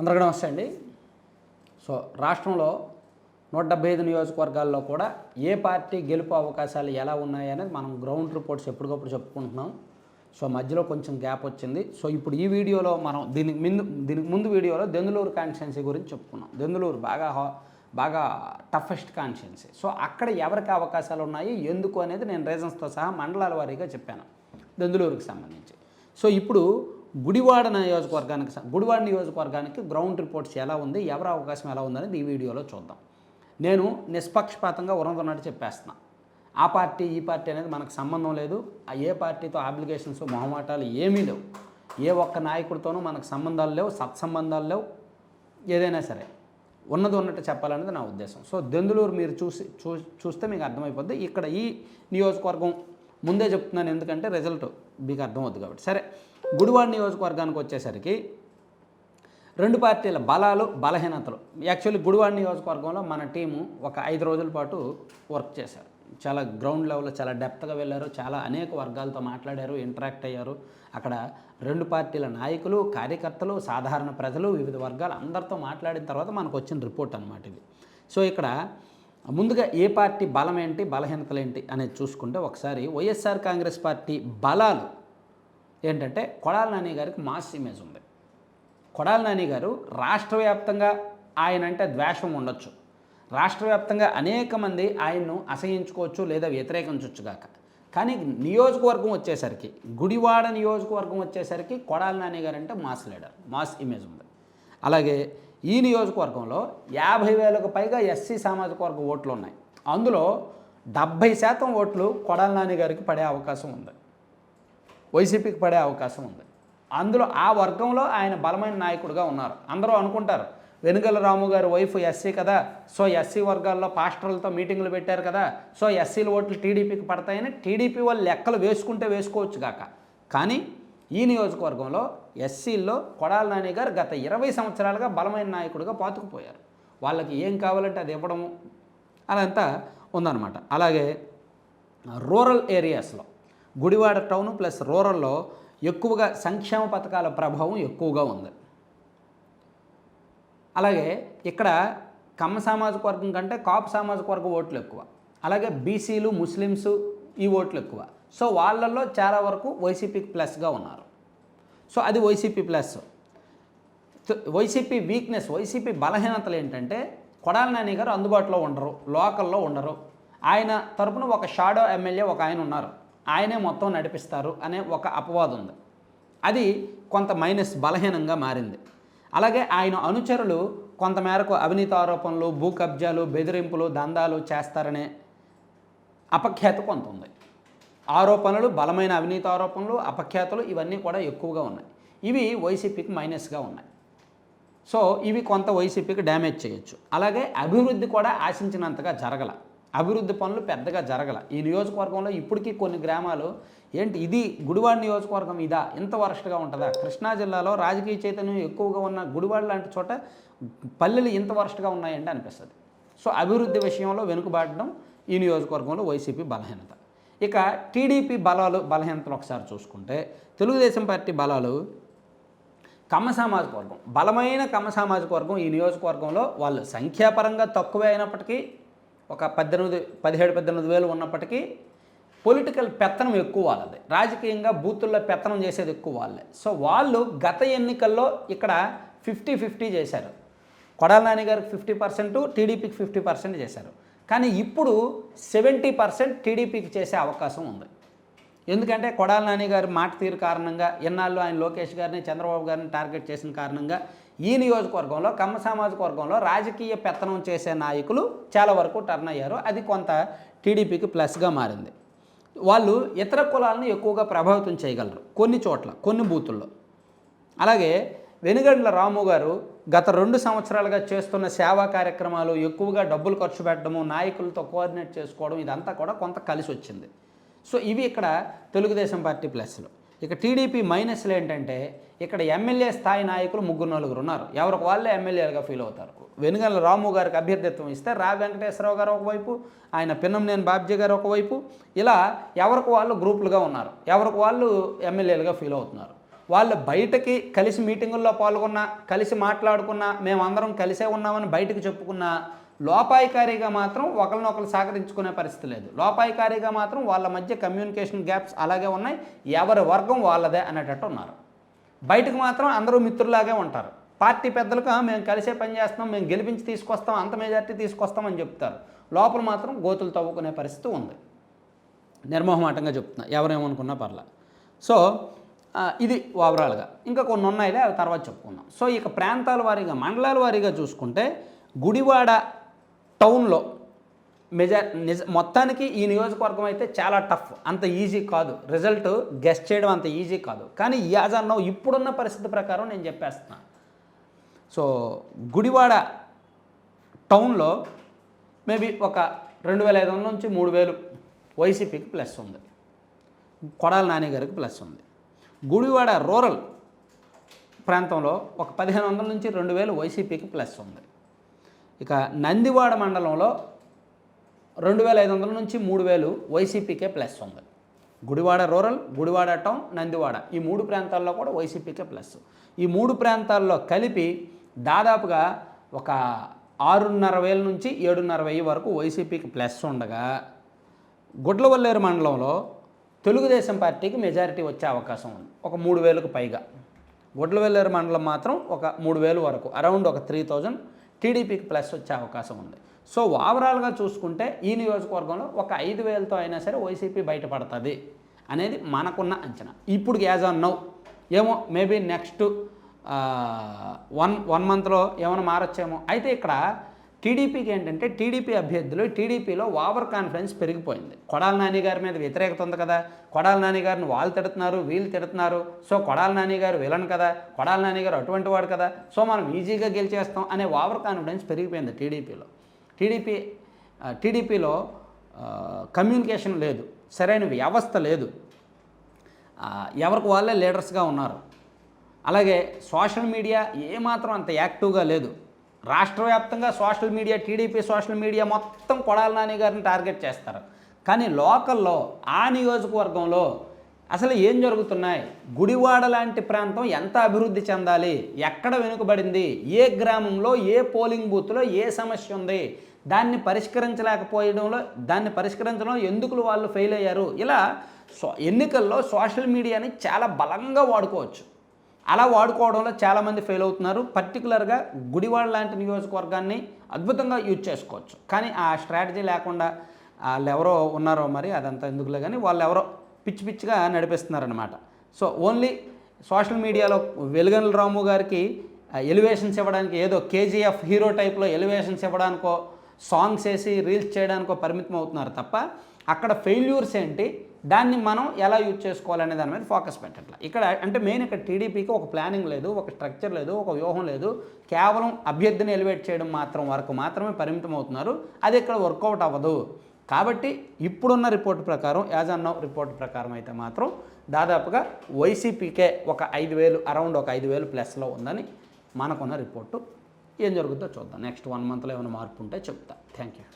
అందరికీ నమస్తే అండి. సో రాష్ట్రంలో నూట డెబ్బై ఐదు నియోజకవర్గాల్లో కూడా ఏ పార్టీ గెలుపు అవకాశాలు ఎలా ఉన్నాయి అనేది మనం గ్రౌండ్ రిపోర్ట్స్ ఎప్పటికప్పుడు చెప్పుకుంటున్నాం. సో మధ్యలో కొంచెం గ్యాప్ వచ్చింది. సో ఇప్పుడు ఈ వీడియోలో మనం దీనికి ముందు దీనికి ముందు వీడియోలో దెందులూరు కాన్స్టిట్యున్సీ గురించి చెప్పుకున్నాం. దెందులూరు బాగా హా- బాగా టఫెస్ట్ కాన్స్టిట్యున్సీ. సో అక్కడ ఎవరికి అవకాశాలు ఉన్నాయి ఎందుకు అనేది నేను రీజన్స్తో సహా మండలాల వారీగా చెప్పాను. దెందులూరుకి సంబంధించి. సో ఇప్పుడు గుడివాడ నియోజకవర్గానికి స- గుడివాడ నియోజకవర్గానికి గ్రౌండ్ రిపోర్ట్స్ ఎలా ఉంది ఎవరి అవకాశం ఎలా ఉందనేది ఈ వీడియోలో చూద్దాం. నేను నిష్పక్షపాతంగా ఉన్నట్టు చెప్పేస్తున్నా. ఆ పార్టీ ఈ పార్టీ అనేది మనకు సంబంధం లేదు. ఆ ఏ పార్టీతో అప్లికేషన్స్ మొహమాటాలు ఏమీ లేవు. ఏ ఒక్క నాయకుడితోనూ మనకు సంబంధాలు లేవు సత్సంబంధాలు లేవు ఏదైనా సరే. ఉన్నది ఉన్నట్టు చెప్పాలనేది నా ఉద్దేశం. సో దెందులూరు మీరు చూసి చూ చూస్తే మీకు అర్థమైపోద్ది. ఇక్కడ ఈ నియోజకవర్గం ముందే చెప్తున్నాను ఎందుకంటే రిజల్ట్ మీకు అర్థమవుద్ది కాబట్టి. సరే. గుడివాడ నియోజకవర్గానికి వచ్చేసరికి రెండు పార్టీల బలాలు బలహీనతలు. యాక్చువల్లీ గుడివాడ నియోజకవర్గంలో మన టీము ఒక ఐదు రోజుల పాటు వర్క్ చేశారు. చాలా గ్రౌండ్ లెవెల్లో చాలా డెప్త్గా వెళ్ళారు. చాలా అనేక వర్గాలతో మాట్లాడారు ఇంటరాక్ట్ అయ్యారు. అక్కడ రెండు పార్టీల నాయకులు కార్యకర్తలు సాధారణ ప్రజలు వివిధ వర్గాలు అందరితో మాట్లాడిన తర్వాత మనకు వచ్చిన రిపోర్ట్ అనమాట ఇది. సో ఇక్కడ ముందుగా ఏ పార్టీ బలం ఏంటి బలహీనతలు ఏంటి అనేది చూసుకుంటే ఒకసారి వైఎస్ఆర్ కాంగ్రెస్ పార్టీ బలాలు ఏంటంటే కొడాల నాని గారికి మాస్ ఇమేజ్ ఉంది. కొడాల నాని గారు రాష్ట్ర వ్యాప్తంగా ఆయన అంటే ద్వేషం ఉండొచ్చు. రాష్ట్ర వ్యాప్తంగా అనేక మంది ఆయన్ను అసహించుకోవచ్చు లేదా వ్యతిరేకించవచ్చు గాక. కానీ నియోజకవర్గం వచ్చేసరికి గుడివాడ నియోజకవర్గం వచ్చేసరికి కొడాల నాని గారు అంటే మాస్ లీడర్ మాస్ ఇమేజ్ ఉంది. అలాగే ఈ నియోజకవర్గంలో యాభై వేలకు పైగా ఎస్సీ సామాజిక వర్గ ఓట్లు ఉన్నాయి అందులో డెబ్భై శాతం ఓట్లు కొడాల నాని గారికి పడే అవకాశం ఉంది. వైసీపీకి పడే అవకాశం ఉంది. అందులో ఆ వర్గంలో ఆయన బలమైన నాయకుడిగా ఉన్నారు. అందరూ అనుకుంటారు వెనుగల రాము గారి వైఫ్ ఎస్సీ కదా సో ఎస్సీ వర్గాల్లో పాస్టర్లతో మీటింగ్లు పెట్టారు కదా సో ఎస్సీల ఓట్లు టీడీపీకి పడతాయని టీడీపీ వాళ్ళు లెక్కలు వేసుకుంటే వేసుకోవచ్చు కాక కానీ ఈ నియోజకవర్గంలో ఎస్సీల్లో కొడాల నాని గారు గత ఇరవై సంవత్సరాలుగా బలమైన నాయకుడిగా పాతుకుపోయారు. వాళ్ళకి ఏం కావాలంటే అది ఇవ్వడము అదంతా ఉందన్నమాట. అలాగే రూరల్ ఏరియాస్లో గుడివాడ టౌన్ ప్లస్ రూరల్లో ఎక్కువగా సంక్షేమ పథకాల ప్రభావం ఎక్కువగా ఉంది. అలాగే ఇక్కడ కమ్మ సామాజిక వర్గం కంటే కాపు సామాజిక వర్గం ఓట్లు ఎక్కువ. అలాగే బీసీలు ముస్లిమ్స్ ఈ ఓట్లు ఎక్కువ. సో వాళ్ళల్లో చాలా వరకు వైసీపీకి ప్లస్గా ఉన్నారు. సో అది YCP plus. YCP weakness YCP బలహీనతలు ఏంటంటే కొడాల నాని గారు అందుబాటులో ఉండరు లోకల్లో ఉండరు. ఆయన తరపున ఒక షాడో ఎమ్మెల్యే ఒక ఆయన ఉన్నారు. ఆయనే మొత్తం నడిపిస్తారు అనే ఒక అపవాదం ఉంది. అది కొంత మైనస్ బలహీనంగా మారింది. అలాగే ఆయన అనుచరులు కొంతమేరకు అవినీతి ఆరోపణలు భూ కబ్జాలు బెదిరింపులు దందాలు చేస్తారనే అపఖ్యాత కొంత ఉంది. ఆరోపణలు బలమైన అవినీతి ఆరోపణలు అపఖ్యాతలు ఇవన్నీ కూడా ఎక్కువగా ఉన్నాయి. ఇవి వైసీపీకి మైనస్గా ఉన్నాయి. సో ఇవి కొంత వైసీపీకి డ్యామేజ్ చేయొచ్చు. అలాగే అభివృద్ధి కూడా ఆశించినంతగా జరగల. అభివృద్ధి పనులు పెద్దగా జరగల. ఈ నియోజకవర్గంలో ఇప్పటికీ కొన్ని గ్రామాలు ఏంటి ఇది గుడివాడ నియోజకవర్గం ఇదా? ఇంత వరస్ట్గా ఉంటుందా? కృష్ణా జిల్లాలో రాజకీయ చైతన్యం ఎక్కువగా ఉన్న గుడివాడ లాంటి చోట పల్లెలు ఇంత వరస్ట్గా ఉన్నాయంటే అనిపిస్తుంది. సో అభివృద్ధి విషయంలో వెనుకబాటడం ఈ నియోజకవర్గంలో వైసీపీ బలహీనత. ఇక టీడీపీ బలాలు బలహీనతను ఒకసారి చూసుకుంటే తెలుగుదేశం పార్టీ బలాలు కమ్మ సామాజిక వర్గం. బలమైన కమ్మ సామాజిక వర్గం ఈ నియోజకవర్గంలో వాళ్ళు సంఖ్యాపరంగా తక్కువే అయినప్పటికీ ఒక పద్దెనిమిది పదిహేడు పద్దెనిమిది వేలు ఉన్నప్పటికీ పొలిటికల్ పెత్తనం ఎక్కువ వాళ్ళది. రాజకీయంగా బూతుల్లో పెత్తనం చేసేది ఎక్కువ వాళ్ళే. సో వాళ్ళు గత ఎన్నికల్లో ఇక్కడ ఫిఫ్టీ ఫిఫ్టీ చేశారు. కొడాల నాని గారికి ఫిఫ్టీ పర్సెంట్ టీడీపీకి ఫిఫ్టీ పర్సెంట్ చేశారు. కానీ ఇప్పుడు సెవెంటీ పర్సెంట్ టీడీపీకి చేసే అవకాశం ఉంది. ఎందుకంటే కొడాల నాని గారి మాట తీరు కారణంగా ఎన్నాళ్ళు ఆయన లోకేష్ గారిని చంద్రబాబు గారిని టార్గెట్ చేసిన కారణంగా ఈ నియోజకవర్గంలో కమ్మ సామాజిక వర్గంలో రాజకీయ పెత్తనం చేసే నాయకులు చాలా వరకు టర్న్ అయ్యారు. అది కొంత టీడీపీకి ప్లస్గా మారింది. వాళ్ళు ఇతర కులాలను ఎక్కువగా ప్రభావితం చేయగలరు. కొన్ని చోట్ల కొన్ని బూతుల్లో. అలాగే వెనుగండ్ల రాము గారు గత రెండు సంవత్సరాలుగా చేస్తున్న సేవా కార్యక్రమాలు ఎక్కువగా డబ్బులు ఖర్చు పెట్టడము నాయకులతో కోఆర్డినేట్ చేసుకోవడం ఇదంతా కూడా కొంత కలిసి వచ్చింది సో ఇవి ఇక్కడ తెలుగుదేశం పార్టీ ప్లస్లు ఇక టీడీపీ మైనస్లు ఏంటంటే ఇక్కడ ఎమ్మెల్యే స్థాయి నాయకులు ముగ్గురు నలుగురు ఉన్నారు. ఎవరికి వాళ్ళే ఎమ్మెల్యేలుగా ఫీల్ అవుతారు. వెనుగల రాము గారికి అభ్యర్థిత్వం ఇస్తే రా వెంకటేశ్వరరావు గారు ఒకవైపు ఆయన పిన్నంనేని బాబ్జీ గారు ఒకవైపు ఇలా ఎవరికి వాళ్ళు గ్రూపులుగా ఉన్నారు. ఎవరికి వాళ్ళు ఎమ్మెల్యేలుగా ఫీల్ అవుతున్నారు. వాళ్ళు బయటకి కలిసి మీటింగుల్లో పాల్గొన్నా కలిసి మాట్లాడుకున్నా మేమందరం కలిసే ఉన్నామని బయటకు చెప్పుకున్నా లోపాయికారిగా మాత్రం ఒకరినొకరు సహకరించుకునే పరిస్థితి లేదు. లోపాయికారిగా మాత్రం వాళ్ళ మధ్య కమ్యూనికేషన్ గ్యాప్స్ అలాగే ఉన్నాయి. ఎవరి వర్గం వాళ్ళదే అనేటట్టు ఉన్నారు. బయటకు మాత్రం అందరూ మిత్రులాగే ఉంటారు. పార్టీ పెద్దలకు మేము కలిసే పని చేస్తున్నాం మేము గెలిపించి తీసుకొస్తాం అంత మెజార్టీ తీసుకొస్తామని చెప్తారు. లోపల మాత్రం గోతులు తవ్వుకునే పరిస్థితి ఉంది. నిర్మోహమాటంగా చెప్తున్నా. ఎవరేమనుకున్నా పర్లా. సో ఇది ఓవరాల్గా. ఇంకా కొన్ని ఉన్నాయిలే అవి తర్వాత చెప్పుకుందాం. సో ఇక ప్రాంతాల వారీగా మండలాల వారీగా చూసుకుంటే గుడివాడ టౌన్లో మెజార్ నిజ మొత్తానికి ఈ నియోజకవర్గం అయితే చాలా టఫ్. అంత ఈజీ కాదు. రిజల్ట్ గెస్ట్ చేయడం అంత ఈజీ కాదు. కానీ యాజ్ ఇప్పుడున్న పరిస్థితి ప్రకారం నేను చెప్పేస్తున్నా. సో గుడివాడ టౌన్లో మేబీ ఒక రెండు వేల ఐదు వందల నుంచి మూడు వేలు వైసీపీకి ప్లస్ ఉంది. కొడాల నాని గారికి ప్లస్ ఉంది. గుడివాడ రూరల్ ప్రాంతంలో ఒక పదిహేను వందల నుంచి రెండు వేలు వైసీపీకి ప్లస్ ఉంది. ఇక నందివాడ మండలంలో రెండు వేల ఐదు వందల నుంచి మూడు వేలు వైసీపీకే ప్లస్ ఉంది. Gudivada rural Gudivada town Nandivada. ఈ మూడు ప్రాంతాల్లో కూడా వైసీపీకే ప్లస్. ఈ మూడు ప్రాంతాల్లో కలిపి దాదాపుగా ఒక ఆరున్నర వేల నుంచి ఏడున్నర వెయ్యి వరకు వైసీపీకి ప్లస్ ఉండగా గుడ్లవల్లేరు మండలంలో తెలుగుదేశం పార్టీకి మెజారిటీ వచ్చే అవకాశం ఉంది. ఒక మూడు వేలకు పైగా. గుడ్లవల్లేరు మండలం మాత్రం ఒక మూడు వేలు వరకు అరౌండ్ ఒక త్రీ థౌజండ్ టీడీపీకి ప్లస్ వచ్చే అవకాశం ఉంది. సో ఓవరాల్గా చూసుకుంటే ఈ నియోజకవర్గంలో ఒక ఐదు వేలతో అయినా సరే వైసీపీ బయటపడుతుంది అనేది మనకున్న అంచనా. ఇప్పుడు యాజ్ ఆన్ నౌ ఏమో మేబీ నెక్స్ట్ వన్ వన్ మంత్లో ఏమైనా మారొచ్చేమో. అయితే ఇక్కడ టీడీపీకి ఏంటంటే టీడీపీ అభ్యర్థులు టీడీపీలో ఓవర్ కాన్ఫిడెన్స్ పెరిగిపోయింది. కొడాల నాని గారి మీద వ్యతిరేకత ఉంది కదా. కొడాల నాని గారిని వాళ్ళు తిడుతున్నారు వీళ్ళు తిడుతున్నారు. సో కొడాల నాని గారు విలన్ కదా. కొడాల నాని గారు అటువంటి వాడు కదా. సో మనం ఈజీగా గెలిచేస్తాం అనే ఓవర్ కాన్ఫిడెన్స్ పెరిగిపోయింది టీడీపీలో. టీడీపీ టీడీపీలో కమ్యూనికేషన్ లేదు. సరైన వ్యవస్థ లేదు. ఎవరికి వాళ్ళే లీడర్స్గా ఉన్నారు. అలాగే సోషల్ మీడియా ఏమాత్రం అంత యాక్టివ్గా లేదు. రాష్ట్ర వ్యాప్తంగా social media TDP social media మొత్తం కొడాల నాని గారిని టార్గెట్ చేస్తారు. కానీ లోకల్లో ఆ నియోజకవర్గంలో అసలు ఏం జరుగుతున్నాయి? గుడివాడ లాంటి ప్రాంతం ఎంత అభివృద్ధి చెందాలి? ఎక్కడ వెనుకబడింది? ఏ గ్రామంలో ఏ పోలింగ్ బూత్లో ఏ సమస్య ఉంది? దాన్ని పరిష్కరించలేకపోయడంలో దాన్ని పరిష్కరించడంలో ఎందుకు వాళ్ళు ఫెయిల్ అయ్యారు? ఇలా సో ఎన్నికల్లో సోషల్ మీడియాని చాలా బలంగా వాడుకోవచ్చు. అలా వాడుకోవడంలో చాలామంది ఫెయిల్ అవుతున్నారు. పర్టికులర్గా గుడివాడ లాంటి నియోజకవర్గాన్ని అద్భుతంగా యూజ్ చేసుకోవచ్చు. కానీ ఆ స్ట్రాటజీ లేకుండా వాళ్ళు ఎవరో ఉన్నారో మరి అదంతా ఎందుకులే కానీ వాళ్ళు ఎవరో పిచ్చి పిచ్చిగా నడిపిస్తున్నారనమాట సో ఓన్లీ సోషల్ మీడియాలో వెలుగనల రాము గారికి ఎలివేషన్స్ ఇవ్వడానికి ఏదో కేజీఎఫ్ హీరో టైప్లో ఎలివేషన్స్ ఇవ్వడానికో సాంగ్స్ వేసి రీల్స్ చేయడానికి పరిమితం అవుతున్నారు తప్ప అక్కడ ఫెయిల్యూర్స్ ఏంటి దాన్ని మనం ఎలా యూజ్ చేసుకోవాలనే దాని మీద ఫోకస్ పెట్టట్ల. ఇక్కడ అంటే మెయిన్ ఇక్కడ టీడీపీకి ఒక ప్లానింగ్ లేదు ఒక స్ట్రక్చర్ లేదు ఒక వ్యూహం లేదు. కేవలం అభ్యర్థిని ఎలివేట్ చేయడం మాత్రం వరకు మాత్రమే పరిమితం అవుతున్నారు. అది ఇక్కడ వర్కౌట్ అవ్వదు. కాబట్టి ఇప్పుడున్న రిపోర్ట్ ప్రకారం యాజ్ అన్న రిపోర్ట్ ప్రకారం అయితే మాత్రం దాదాపుగా వైసీపీకే ఒక ఐదు వేలు అరౌండ్ ఒక ఐదు వేలు ప్లస్లో ఉందని మనకున్న రిపోర్టు. ఏం జరుగుతుందో చూద్దాం. నెక్స్ట్ వన్ మంత్లో ఏమైనా మార్పు ఉంటే చెప్తా. Thank you